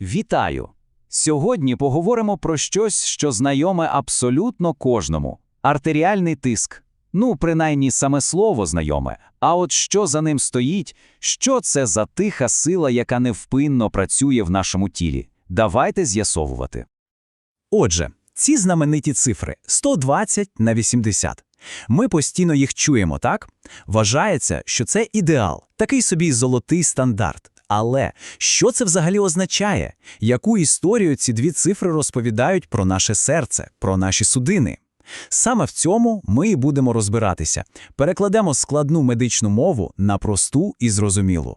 Вітаю! Сьогодні поговоримо про щось, що знайоме абсолютно кожному: артеріальний тиск. Ну, принаймні, саме слово знайоме. А от що за ним стоїть, що це за тиха сила, яка невпинно працює в нашому тілі? Давайте з'ясовувати. Отже, ці знамениті цифри 120 на 80. Ми постійно їх чуємо, так? Вважається, що це ідеал, такий собі золотий стандарт. Але що це взагалі означає? Яку історію ці дві цифри розповідають про наше серце, про наші судини? Саме в цьому ми і будемо розбиратися. Перекладемо складну медичну мову на просту і зрозумілу.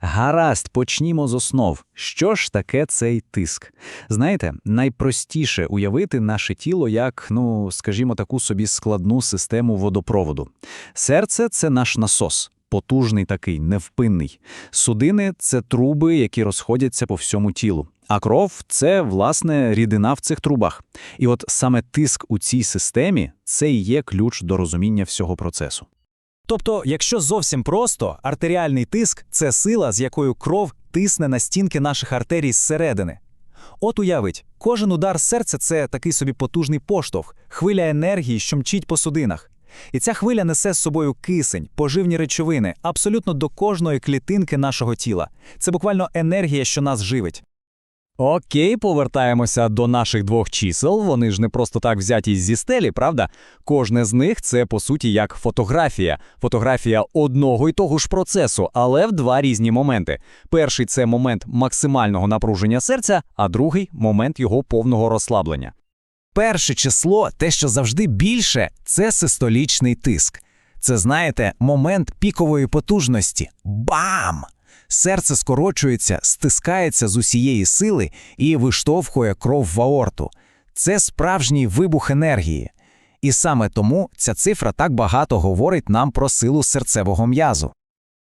Гаразд, почнімо з основ. Що ж таке цей тиск? Знаєте, найпростіше уявити наше тіло як, ну, скажімо, таку собі складну систему водопроводу. Серце це наш насос, потужний такий, невпинний. Судини це труби, які розходяться по всьому тілу. А кров це, власне, рідина в цих трубах. І от саме тиск у цій системі це і є ключ до розуміння всього процесу. Тобто, якщо зовсім просто, артеріальний тиск це сила, з якою кров тисне на стінки наших артерій зсередини. От уявить, кожен удар серця це такий собі потужний поштовх, хвиля енергії, що мчить по судинах. І ця хвиля несе з собою кисень, поживні речовини, абсолютно до кожної клітинки нашого тіла. Це буквально енергія, що нас живить. Окей, повертаємося до наших двох чисел. Вони ж не просто так взяті зі стелі, правда? Кожне з них це по суті як фотографія. Фотографія одного й того ж процесу, але в два різні моменти. Перший це момент максимального напруження серця, а другий момент його повного розслаблення. Перше число, те, що завжди більше, це систолічний тиск. Це, знаєте, момент пікової потужності. Бам! Серце скорочується, стискається з усієї сили і виштовхує кров в аорту. Це справжній вибух енергії. І саме тому ця цифра так багато говорить нам про силу серцевого м'язу.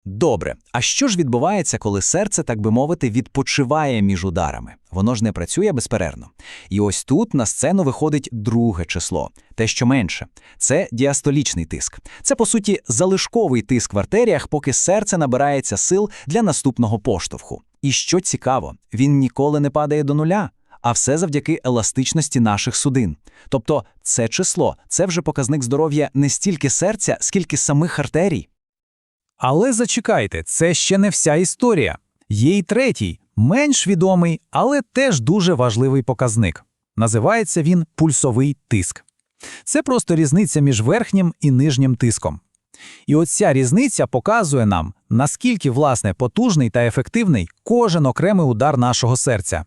Добре, а що ж відбувається, коли серце, так би мовити, відпочиває між ударами? Воно ж не працює безперервно. І ось тут на сцену виходить друге число, те, що менше. Це діастолічний тиск. Це, по суті, залишковий тиск в артеріях, поки серце набирається сил для наступного поштовху. І що цікаво, він ніколи не падає до нуля. А все завдяки еластичності наших судин. Тобто, це число це вже показник здоров'я не стільки серця, скільки самих артерій. Але зачекайте, це ще не вся історія. Є й третій, менш відомий, але теж дуже важливий показник. Називається він пульсовий тиск. Це просто різниця між верхнім і нижнім тиском. І оця різниця показує нам, наскільки власне потужний та ефективний кожен окремий удар нашого серця.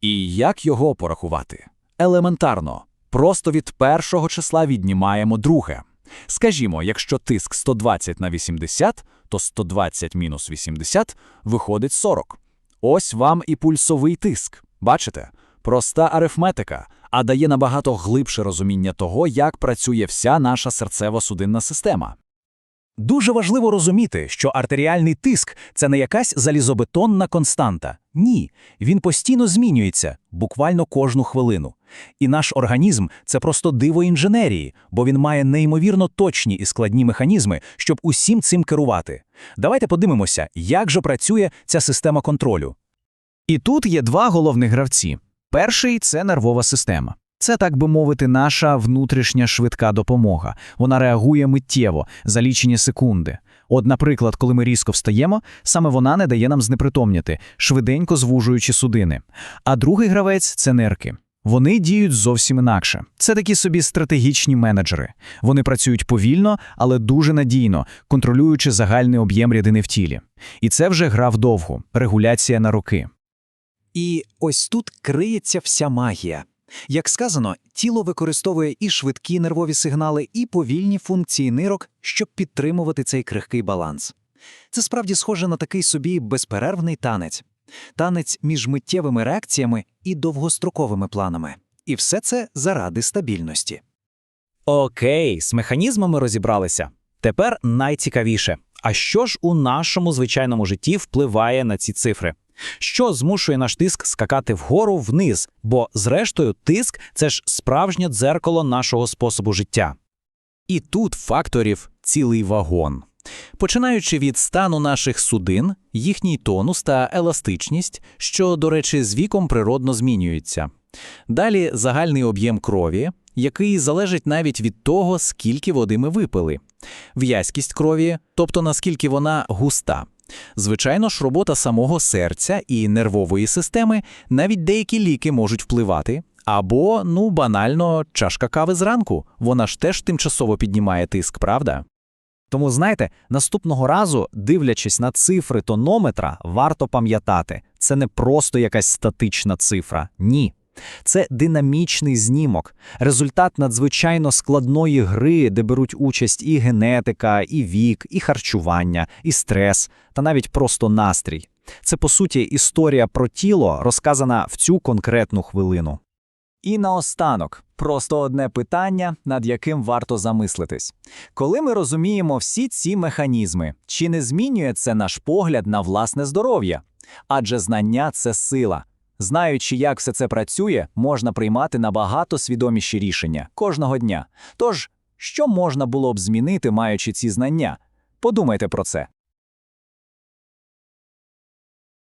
І як його порахувати? Елементарно. Просто від першого числа віднімаємо друге. Скажімо, якщо тиск 120 на 80, то 120 мінус 80 виходить 40. Ось вам і пульсовий тиск. Бачите? Проста арифметика, а дає набагато глибше розуміння того, як працює вся наша серцево-судинна система. Дуже важливо розуміти, що артеріальний тиск це не якась залізобетонна константа. Ні, він постійно змінюється, буквально кожну хвилину. І наш організм це просто диво інженерії, бо він має неймовірно точні і складні механізми, щоб усім цим керувати. Давайте подивимося, як же працює ця система контролю. І тут є два головних гравці. Перший це нервова система. Це, так би мовити, наша внутрішня швидка допомога. Вона реагує миттєво за лічені секунди. От, наприклад, коли ми різко встаємо, саме вона не дає нам знепритомніти, швиденько звужуючи судини. А другий гравець це нерки. Вони діють зовсім інакше. Це такі собі стратегічні менеджери. Вони працюють повільно, але дуже надійно, контролюючи загальний об'єм рідини в тілі. І це вже гра вдовгу, регуляція на роки. І ось тут криється вся магія. Як сказано, тіло використовує і швидкі нервові сигнали, і повільні функції нирок, щоб підтримувати цей крихкий баланс. Це справді схоже на такий собі безперервний танець, танець між миттєвими реакціями і довгостроковими планами. І все це заради стабільності. Окей, з механізмами розібралися. Тепер найцікавіше. А що ж у нашому звичайному житті впливає на ці цифри? Що змушує наш тиск скакати вгору вниз, бо, зрештою, тиск це ж справжнє дзеркало нашого способу життя. І тут факторів цілий вагон. Починаючи від стану наших судин, їхній тонус та еластичність, що, до речі, з віком природно змінюються. Далі загальний об'єм крові, який залежить навіть від того, скільки води ми випили. В'язкість крові, тобто наскільки вона густа. Звичайно ж, робота самого серця і нервової системи, навіть деякі ліки можуть впливати. Або, ну, банально, чашка кави зранку. Вона ж теж тимчасово піднімає тиск, правда? Тому, знаєте, наступного разу, дивлячись на цифри тонометра, варто пам'ятати, це не просто якась статична цифра. Ні. Це динамічний знімок, результат надзвичайно складної гри, де беруть участь і генетика, і вік, і харчування, і стрес, та навіть просто настрій. Це, по суті, історія про тіло, розказана в цю конкретну хвилину. І наостанок, просто одне питання, над яким варто замислитись. Коли ми розуміємо всі ці механізми, чи не змінює це наш погляд на власне здоров'я? Адже знання це сила. Знаючи, як все це працює, можна приймати набагато свідоміші рішення кожного дня. Тож, що можна було б змінити, маючи ці знання? Подумайте про це.